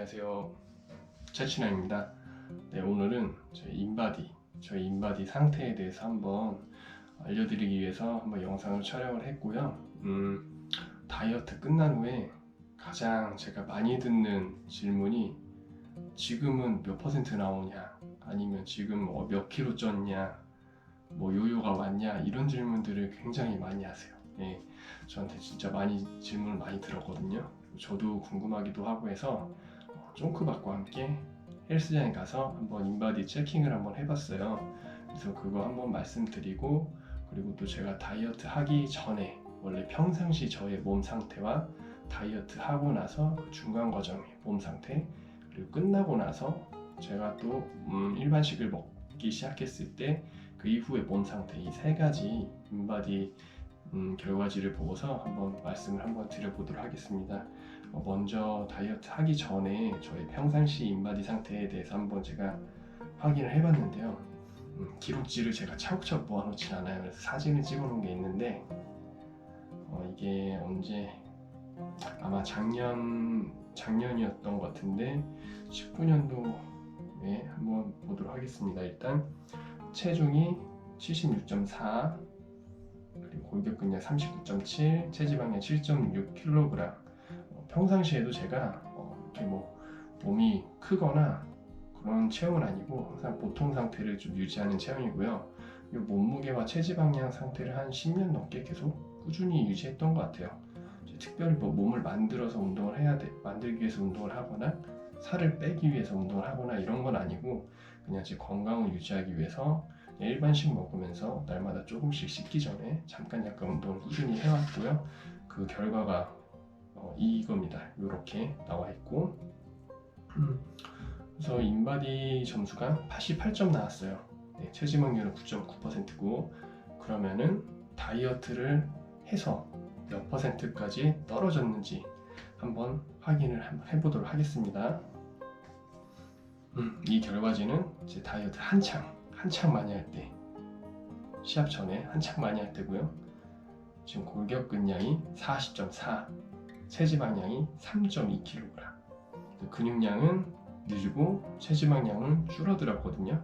안녕하세요. 차치나입니다. 네, 오늘은 저희 인바디, 저희 인바디 상태에 대해서 한번 알려드리기 위해서 한번 영상을 촬영을 했고요. 음, 다이어트 끝난 후에 가장 제가 많이 듣는 질문이 지금은 몇 퍼센트 나오냐, 아니면 지금 어, 몇 킬로 쪘냐, 뭐 요요가 왔냐 이런 질문들을 굉장히 많이 하세요. 예, 저한테 진짜 많이 질문을 많이 들었거든요. 저도 궁금하기도 하고 해서 어, 쫑크박과 함께 헬스장에 가서 한번 인바디 체킹을 한번 해봤어요. 그래서 그거 한번 말씀드리고 그리고 또 제가 다이어트 하기 전에 원래 평상시 저의 몸 상태와 다이어트 하고 나서 그 중간 과정의 몸 상태 그리고 끝나고 나서 제가 또 음, 일반식을 먹기 시작했을 때 그 이후의 몸 상태 이 세 가지 인바디 음, 결과지를 보고서 한번 말씀을 한번 드려보도록 하겠습니다. 어, 먼저 다이어트 하기 전에 저의 평상시 인바디 상태에 대해서 한번 제가 확인을 해봤는데요. 음, 기록지를 제가 차곡차곡 모아놓진 않아요. 그래서 사진을 찍어놓은 게 있는데 어, 이게 언제 아마 작년 작년이었던 것 같은데 19년도에 한번 보도록 하겠습니다. 일단 체중이 76.4 그리고 골격근량 39.7, 체지방량 7.6kg. 어, 평상시에도 제가 어, 이렇게 뭐 몸이 크거나 그런 체형은 아니고 항상 보통 상태를 좀 유지하는 체형이고요. 이 몸무게와 체지방량 상태를 한 10년 넘게 계속 꾸준히 유지했던 것 같아요. 특별히 뭐 몸을 만들어서 운동을 해야 돼, 만들기 위해서 운동을 하거나 살을 빼기 위해서 운동을 하거나 이런 건 아니고 그냥 제 건강을 유지하기 위해서 일반식 먹으면서 날마다 조금씩 씻기 전에 잠깐 약간 운동을 꾸준히 해왔고요. 그 결과가 어, 이겁니다. 이렇게 나와 있고 음, 그래서 인바디 점수가 88점 나왔어요. 네, 체지방률은 9.9%고 그러면은 다이어트를 해서 몇 퍼센트까지 떨어졌는지 한번 확인을 한번 해보도록 하겠습니다. 음, 이 결과지는 제 다이어트 한창 한창 많이 할 때 시합 전에 한창 많이 할 때고요. 지금 골격근량이 40.4, 체지방량이 3.2kg. 근육량은 늘고 체지방량은 줄어들었거든요.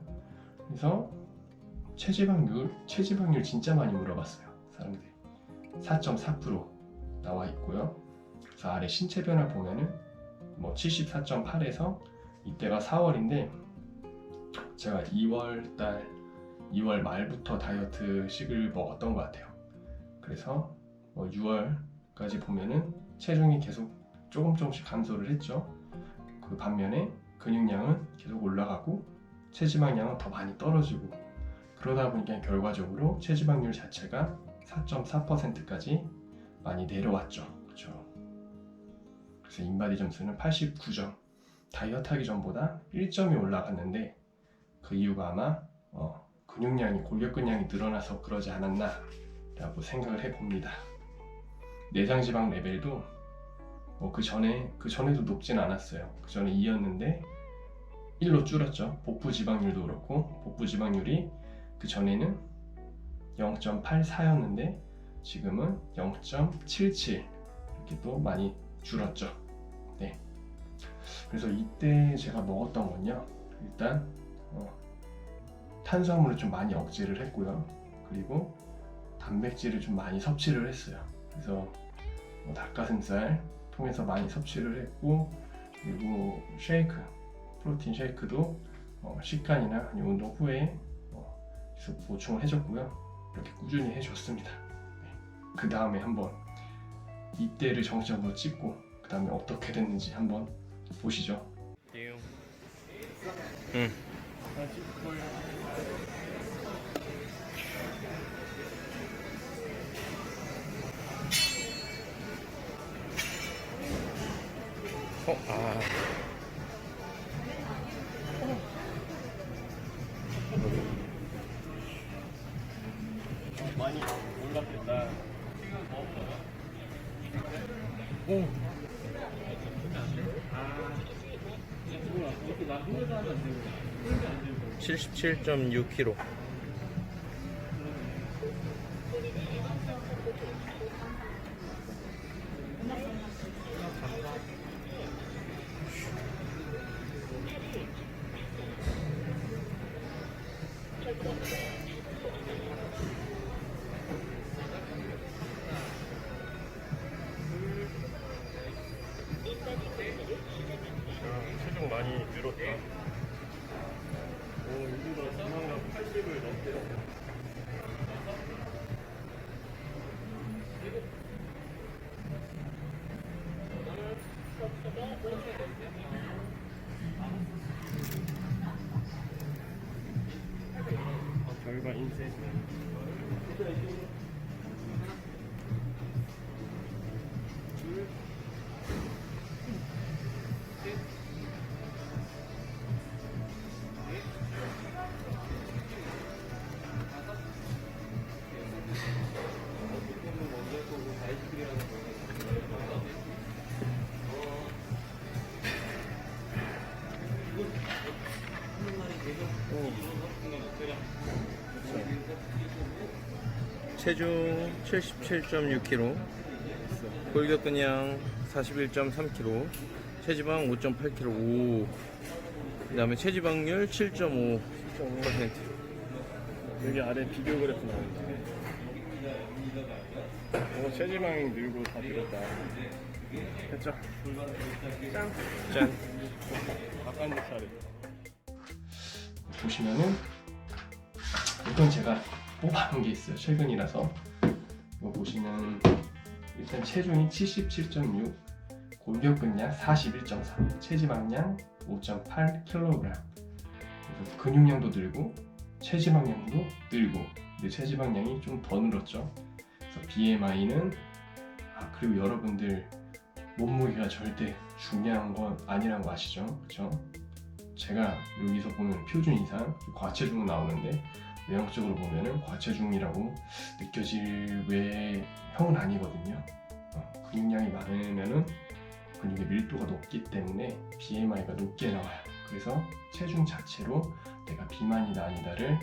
그래서 체지방률, 체지방률 진짜 많이 물어봤어요. 사람들이 4.4% 나와 있고요. 그래서 아래 신체 변화 보면은 뭐 74.8에서 이때가 4월인데 제가 2월 달 2월 말부터 다이어트식을 먹었던 것 같아요. 그래서 뭐 6월까지 보면은 체중이 계속 조금 조금씩 감소를 했죠. 그 반면에 근육량은 계속 올라가고 체지방량은 더 많이 떨어지고 그러다 보니까 결과적으로 체지방률 자체가 4.4%까지 많이 내려왔죠. 그렇죠. 그래서 인바디 점수는 89점. 다이어트 하기 전보다 1점이 올라갔는데 그 이유가 아마 어, 근육량이 골격근량이 늘어나서 그러지 않았나 라고 생각을 해봅니다. 내장 지방 레벨도 뭐 그 전에 그 전에도 높진 않았어요. 그 전에 2였는데 1로 줄었죠. 복부 지방률도 그렇고 복부 지방률이 그 전에는 0.84였는데 지금은 0.77 이렇게 또 많이 줄었죠. 네. 그래서 이때 제가 먹었던 건요. 일단 어, 탄수화물을 좀 많이 억제를 했고요. 그리고 단백질을 좀 많이 섭취를 했어요. 그래서 뭐 닭가슴살 통해서 많이 섭취를 했고 그리고 쉐이크, 프로틴 쉐이크도 어, 식간이나 아니면 운동 후에 어, 계속 보충을 해줬고요. 이렇게 꾸준히 해줬습니다. 네. 그 다음에 한번 이때를 정적으로 찍고 그 다음에 어떻게 됐는지 한번 보시죠. 응. 어, 아. 많이 올랐겠다. 지금 뭐 오. 아, 77.6kg. 체중 많이 늘었다. 오, 일부러 3만과 80을 넘게. 체중 77.6kg, 골격 근량 41.3kg, 체지방 5.8kg. 오. 그 다음에 체지방률 7.5%. 여기 아래 비교 그래프 나오는데 오 체지방이 늘고 다 늘었다 됐죠? 짠! 짠. 차례 보시면은 이건 제가 뽑아놓은 게 있어요 최근이라서 이거 보시면 일단 체중이 77.6 골격근량 41.3 체지방량 5.8kg 그래서 근육량도 늘고 체지방량도 늘고 근데 체지방량이 좀 더 늘었죠 그래서 BMI는 아 그리고 여러분들 몸무게가 절대 중요한 건 아니란 거 아시죠? 그쵸? 제가 여기서 보면 표준 이상 과체중은 나오는데 외형적으로 보면은 과체중이라고 느껴질 외형은 아니거든요. 어, 근육량이 많으면은 근육의 밀도가 높기 때문에 BMI가 높게 나와요. 그래서 체중 자체로 내가 비만이다 아니다를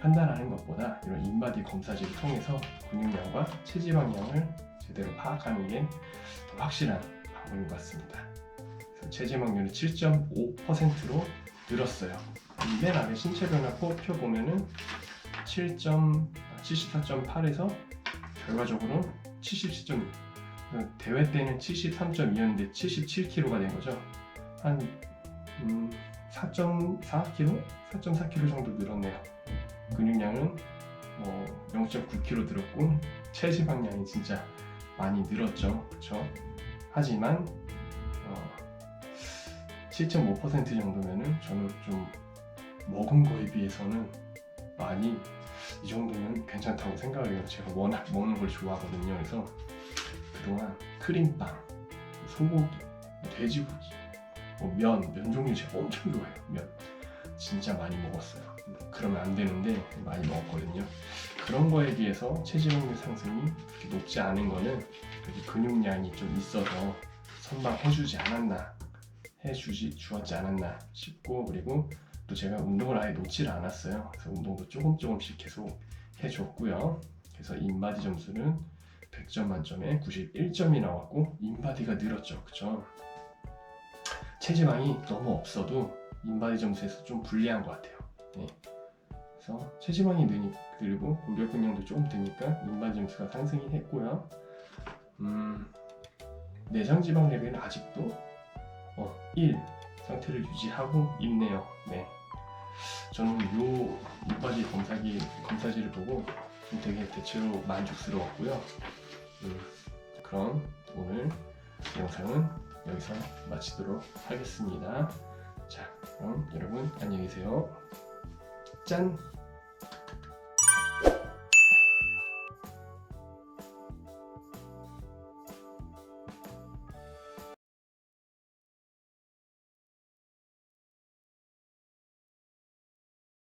판단하는 것보다 이런 인바디 검사지를 통해서 근육량과 체지방량을 제대로 파악하는 게더 확실한 방법인 것 같습니다. 그래서 체지방률이 7.5%로 늘었어요. 이맨 아래 신체 변화 표 보면은 7. 74.8에서 결과적으로 77.6. 대회 때는 73.2였는데 77kg가 된 거죠. 한 음, 4.4kg, 4.4kg 정도 늘었네요. 근육량은 뭐 0.9kg 늘었고 체지방량이 진짜 많이 늘었죠. 그렇죠? 하지만 어, 7.5% 정도면은 저는 좀 먹은 거에 비해서는 많이 이 정도면 괜찮다고 생각을 해요. 제가 워낙 먹는 걸 좋아하거든요. 그래서 그동안 크림빵, 소고기, 돼지고기, 뭐 면, 면 종류 제가 엄청 좋아해요. 면 진짜 많이 먹었어요. 그러면 안 되는데 많이 먹었거든요. 그런 거에 비해서 체지방률 상승이 그렇게 높지 않은 거는 근육량이 좀 있어서 선방해주지 않았나 해주지 주었지 않았나 싶고 그리고 또 제가 운동을 아예 놓지를 않았어요. 그래서 운동도 조금 조금씩 계속 해줬고요. 그래서 인바디 점수는 100점 만점에 91점이 나왔고 인바디가 늘었죠. 그쵸? 체지방이 너무 없어도 인바디 점수에서 좀 불리한 것 같아요. 네. 그래서 체지방이 느니, 늘고 골격 근량도 조금 드니까 인바디 점수가 상승이 했고요. 음, 내장 지방 레벨은 아직도 어, 1 상태를 유지하고 있네요. 네. 저는 요 이바지 검사기 검사지를 보고 좀 되게 대체로 만족스러웠고요. 음, 그럼 오늘 영상은 여기서 마치도록 하겠습니다. 자, 그럼 여러분 안녕히 계세요. 짠!